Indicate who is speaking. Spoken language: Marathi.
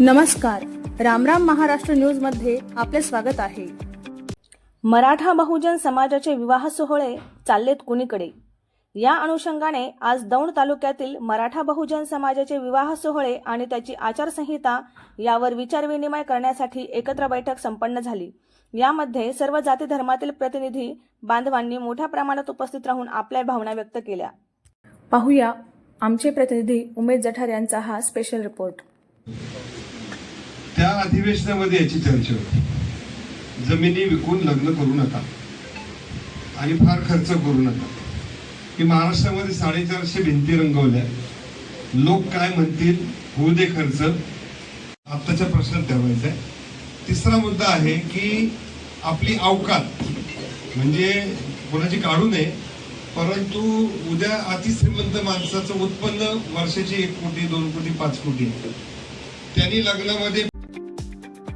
Speaker 1: नमस्कार. रामराम महाराष्ट्र न्यूजमध्ये आपले स्वागत आहे. मराठा बहुजन समाजाचे विवाह सोहळे चाललेत कुणीकडे? या अनुषंगाने आज दौंड तालुक्यातील मराठा बहुजन समाजाचे विवाह सोहळे आणि त्याची आचारसंहिता यावर विचारविनिमय करण्यासाठी एकत्र बैठक संपन्न झाली. यामध्ये सर्व जाती धर्मातील प्रतिनिधी बांधवांनी मोठ्या प्रमाणात उपस्थित राहून आपल्या भावना व्यक्त केल्या. पाहूया आमचे प्रतिनिधी उमेश जठार यांचा हा स्पेशल रिपोर्ट
Speaker 2: त्या अधिवेशनामध्ये याची चर्चा होती. जमिनी विकून लग्न करू नका. आणि फार खर्च करू नका. की महाराष्ट्रामध्ये साडेचारशे भिंती रंगवल्या. लोक काय म्हणतील? होऊ दे खर्च. आत्ताच्या प्रश्नात ठेवायचा आहे. तिसरा मुद्दा आहे की आपली अवकात म्हणजे कोणाची काढू नये परंतु उद्या अतिश्रीमंत माणसाचं उत्पन्न वर्षाची एक कोटी दोन कोटी पाच कोटी. त्यांनी लग्नामध्ये